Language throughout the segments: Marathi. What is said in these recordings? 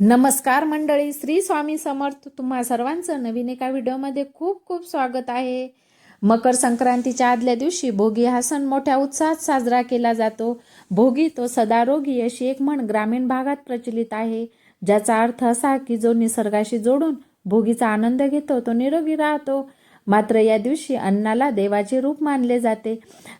नमस्कार मंडळी श्री स्वामी समर्थ. तुम्हा सर्वांचं नवीन एका व्हिडिओमध्ये खूप खूप स्वागत आहे. मकर संक्रांतीच्या आदल्या दिवशी भोगी हा सण मोठ्या उत्साहात साजरा केला जातो. भोगी तो सदारोगी अशी एक म्हण ग्रामीण भागात प्रचलित आहे. ज्याचा अर्थ असा की जो निसर्गाशी जोडून भोगीचा आनंद घेतो तो निरोगी राहतो. मात्र या दिवशी अन्नाला देवाचे रूप मानले जाते.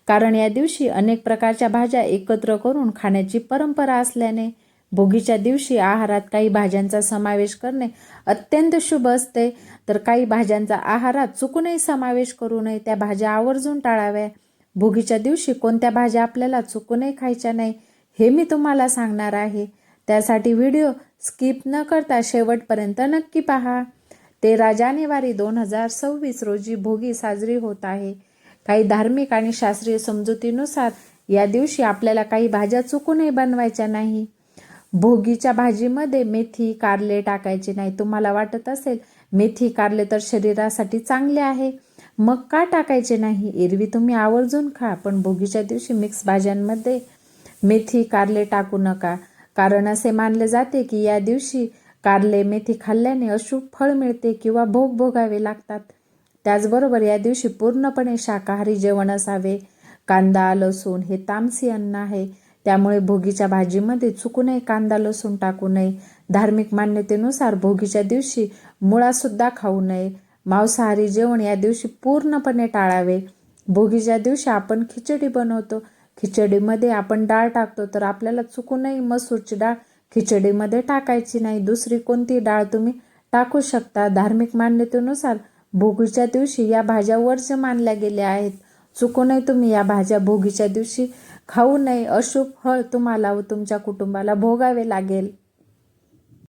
कारण या दिवशी अनेक प्रकारच्या भाज्या एकत्र करून खाण्याची परंपरा असल्याने भोगीच्या दिवशी आहारात काही भाज्यांचा समावेश करणे अत्यंत शुभ असते. तर काही भाज्यांचा आहारात चुकूनही समावेश करू नये. त्या भाज्या आवर्जून टाळाव्या. भोगीच्या दिवशी कोणत्या भाज्या आपल्याला चुकूनही खायच्या नाही हे मी तुम्हाला सांगणार आहे. त्यासाठी व्हिडिओ स्किप न करता शेवटपर्यंत नक्की पहा. तेरा जानेवारी दोन हजार सव्वीस रोजी भोगी साजरी होत आहे. काही धार्मिक आणि शास्त्रीय समजुतीनुसार या दिवशी आपल्याला काही भाज्या चुकूनही बनवायच्या नाही. भोगीच्या भाजीमध्ये मेथी कारले टाकायचे नाही. तुम्हाला वाटत असेल मेथी कारले तर शरीरासाठी चांगले आहे. मग का टाकायचे नाही? एरवी तुम्ही आवर्जून खा पण भोगीच्या दिवशी मिक्स भाज्यांमध्ये मेथी कारले टाकू नका. कारण असे मानले जाते की या दिवशी कारले मेथी खाल्ल्याने अशुभ फळ मिळते किंवा भोग भोगावे लागतात. त्याचबरोबर या दिवशी पूर्णपणे शाकाहारी जेवण असावे. कांदा लसूण हे तामसी अन्न आहे. त्यामुळे भोगीच्या भाजीमध्ये चुकूनही कांदा लसूण टाकू नये. धार्मिक मान्यतेनुसार भोगीच्या दिवशी मुळासुद्धा खाऊ नये. मांसाहारी जेवण या दिवशी पूर्णपणे टाळावे. भोगीच्या दिवशी आपण खिचडी बनवतो. खिचडीमध्ये आपण डाळ टाकतो तर आपल्याला चुकूनही मसूरची डाळ खिचडीमध्ये टाकायची नाही. दुसरी कोणती डाळ तुम्ही टाकू शकता? धार्मिक मान्यतेनुसार भोगीच्या दिवशी या भाज्या वर्ज मानल्या गेल्या आहेत. चुकूनही तुम्ही या भाज्या भोगीच्या दिवशी खाऊ नये अशुभ फळ तुम्हाला व तुमच्या कुटुंबाला भोगावे लागेल.